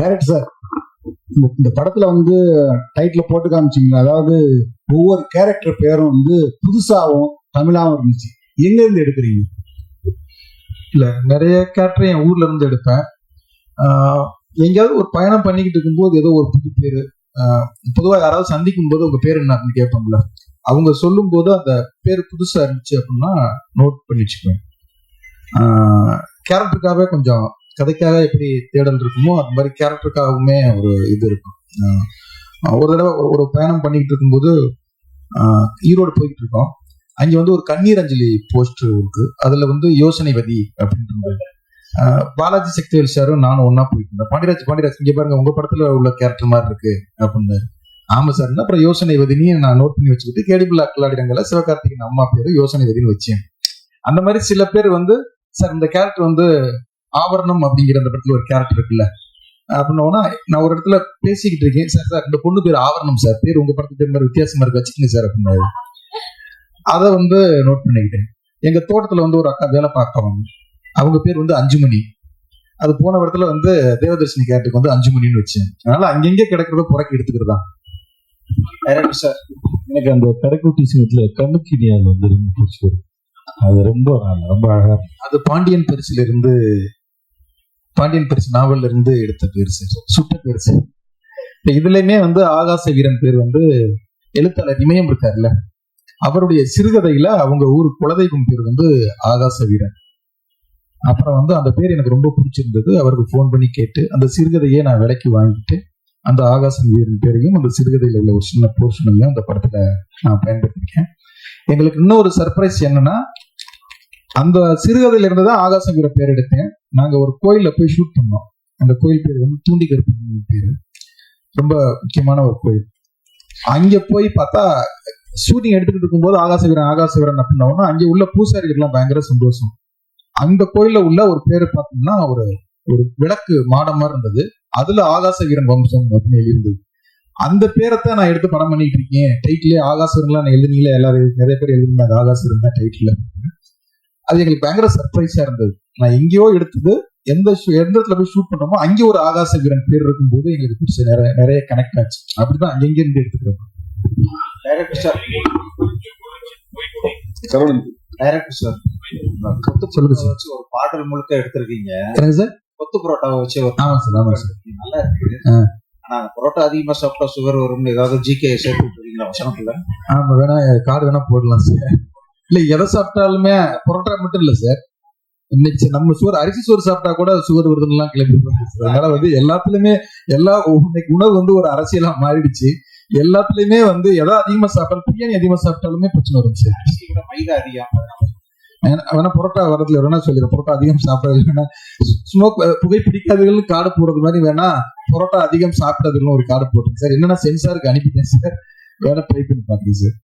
Direct sir இந்த இந்த படத்துல வந்து டைட்டில் போட்டு காமிச்சிங்களா? அதாவது ஒவ்வொரு கேரக்டர் பேரும் வந்து புதுசாகவும் தமிழாகவும் இருந்துச்சு. எங்க இருந்து எடுக்கிறீங்க? இல்ல நிறைய கேரக்டர் என் ஊர்ல இருந்து எடுப்பேன் எங்கேயாவது ஒரு பயணம் பண்ணிக்கிட்டு இருக்கும்போது ஏதோ ஒரு புது பேரு பொதுவாக யாராவது சந்திக்கும் போது உங்க பேர் என்ன அப்படின்னு கேட்பாங்கல்ல? அவங்க சொல்லும் போது அந்த பேர் புதுசா இருந்துச்சு அப்படின்னா நோட் பண்ணி வச்சுக்குவேன். கேரக்டருக்காகவே கொஞ்சம் கதைக்காக எப்படி தேடல் இருக்குமோ அந்த மாதிரி கேரக்டருக்காகவுமே ஒரு இது இருக்கும். ஒரு தடவை ஒரு- ஒரு பயணம் பண்ணிக்கிட்டு இருக்கும்போது ஈரோடு போய்கிட்டு இருக்கோம். அங்கே வந்து ஒரு கண்ணீர் அஞ்சலி போஸ்டர் இருக்கு. அதுல வந்து யோசனைவதி அப்படின்றது ஆஹ் பாலாஜி சக்திவேல் சாரும் நானும் ஒன்னா போயிட்டு இருந்தேன் பாண்டியராஜ் பாண்டியராஜ் இங்க பாருங்க உங்க படத்துல உள்ள கேரக்டர் மாதிரி இருக்கு அப்படின்னு. ஆமா சார் அப்புறம் யோசனை யோசனைவதினி நான் நோட் பண்ணி வச்சுக்கிட்டு கேடிபிள் அக்கலாடிடங்கள சிவகார்த்திகேயன் அம்மா பேரு யோசனைவதினு வச்சேன். அந்த மாதிரி சில பேர் வந்து சார் இந்த கேரக்டர் வந்து ஆவரணம் அப்படிங்கிற அந்த படத்துல ஒரு கேரக்டர் இருக்குல்ல. அப்படின்னா நான் ஒரு இடத்துல பேசிக்கிட்டு இருக்கேன். சார் சார் இந்த பொண்ணு பேர் ஆவரணம் சார். பேர் உங்க படத்து பேர் மாதிரி வித்தியாசமா இருக்கு. வச்சுக்கோங்க சார் அப்படின்னாரு. அதை வந்து நோட் பண்ணிக்கிட்டேன். எங்க தோட்டத்துல வந்து ஒரு அக்கா வேலை பார்க்கவங்க அவங்க பேர் வந்து அஞ்சுமணி. அது போன இடத்துல வந்து தேவதர்ஷினி கேரக்டருக்கு வந்து அஞ்சுமணின்னு வச்சேன். அதனால அங்கங்கே கிடைக்கிறத புறக்கி எடுத்துக்கிறதா. டைரக்டர் சார் எனக்கு அந்த கடைக்குட்டி சிங்கத்துல கண்ணுக்கினியால் வந்து ரொம்ப பிடிச்சி அது ரொம்ப ரொம்ப அழகா. அது பாண்டியன் பரிசுல இருந்து பாண்டியன் பரிசு நாவல்ல இருந்து எடுத்த பேர் சுட்ட பேர் இதுலயுமே வந்து ஆகாச வீரன் பேர் வந்து எழுத்தாளர் இமயம் இருக்காருல்ல அவருடைய சிறுகதையில அவங்க ஊர் குலதெய்வம் பேர் வந்து ஆகாச வீரன். அப்புறம் வந்து அந்த பேர் எனக்கு ரொம்ப பிடிச்சிருந்தது. அவருக்கு ஃபோன் பண்ணி கேட்டு அந்த சிறுகதையை நான் விலைக்கு வாங்கிட்டு அந்த ஆகாச வீரன் பேரையும் அந்த சிறுகதையில உள்ள ஒரு சின்ன போர்ஷனையும் அந்த படத்துல நான் பயன்படுத்திருக்கேன். எங்களுக்கு இன்னொரு சர்ப்ரைஸ் என்னன்னா அந்த சிறுகதையில இருந்து தான் ஆகாசங்கிற பேர் எடுத்தேன். நாங்க ஒரு கோயில்ல போய் ஷூட் பண்ணோம். அந்த கோயில் பேர் வந்து தூண்டி கருப்பு பேரு. ரொம்ப முக்கியமான ஒரு கோயில். அங்க போய் பார்த்தா ஷூட்டிங் எடுத்துக்கிட்டு இருக்கும்போது ஆகாச வீரன் அப்படின்னா அங்கே உள்ள பூசாரிகள்லாம் பயங்கர சந்தோஷம். அந்த கோயில உள்ள ஒரு பேரு பார்த்தோம்னா ஒரு ஒரு விளக்கு மாடம் மாதிரி இருந்தது. அதுல ஆகாச வீரன் வம்சம் அப்படின்னு எழுதியிருந்தது. அந்த பேரைத்தான் நான் எடுத்து படம் பண்ணிட்டு இருக்கேன். டைட்டிலே ஆகாசவீரன்லாம் நான் எழுதுனீங்களே எல்லாரும் நிறைய பேர் எழுதிருந்தாங்க ஆகாச தான் டைட்டில் அது எங்களுக்கு பயங்கர சர்ப்ரைஸா இருந்தது. நான் எங்கேயோ எடுத்தது எந்த ஷூ- எந்த இடத்துல போய் ஷூட் பண்றோமோ அங்கே ஒரு ஆகாச வீரன் பேர் இருக்கும்போது எங்களுக்கு பிடிச்ச நிறைய நிறைய கனெக்ட் ஆச்சு. அப்படிதான் அங்கங்க இருந்து எடுத்துக்கிறோம். டைரக்டர் சார் சொல்லுங்க. சார். வச்சு ஒரு பாடல் முழுக்க எடுத்திருக்கீங்க. சார் கொத்து பரோட்டாவை வச்சு ஒரு ஆமா சார் ஆமா சார் நல்லா இருக்கு ஆ. ஆனா பரோட்டா அதிகமா சாப்பிட்டா சுகர் வரும்னு ஏதாவது ஜிகே சேர்த்து விட்டுருக்கீங்களா வசனத்துல? ஆமா வேணா கார்டு வேணா போடலாம் சார் இல்ல எதை சாப்பிட்டாலுமே புரோட்டா மட்டும் இல்ல சார் இன்னைக்கு நம்ம சுவர் அரிசி சோறு சாப்பிட்டா கூட சுகர் வருதுலாம் கிளம்பி சார். அதனால வந்து எல்லாத்துலயுமே எல்லா இன்னைக்கு உணவு வந்து ஒரு அரசியலா மாறிடுச்சு. எல்லாத்துலயுமே வந்து எதை அதிகமா சாப்பிட்டாலும் பிரியாணி அதிகமா சாப்பிட்டாலுமே பிரச்சனை வரும் சார் மைதா அதிகம் வேணா- புரோட்டா வரதுல வேணா சொல்லிடுறேன் புரோட்டா அதிகம் சாப்பிடறது வேணா. ஸ்மோக் புகை பிடிக்காதவர்கள் காடு போடுறது மாதிரி வேணா புரோட்டா அதிகம் சாப்பிட்டதுன்னு ஒரு காடு போட்டுருங்க சார் என்னன்னா சென்சாருக்கு அனுப்பிட்டேன் சார் வேணா ட்ரை பண்ணி பாக்குறேன் சார்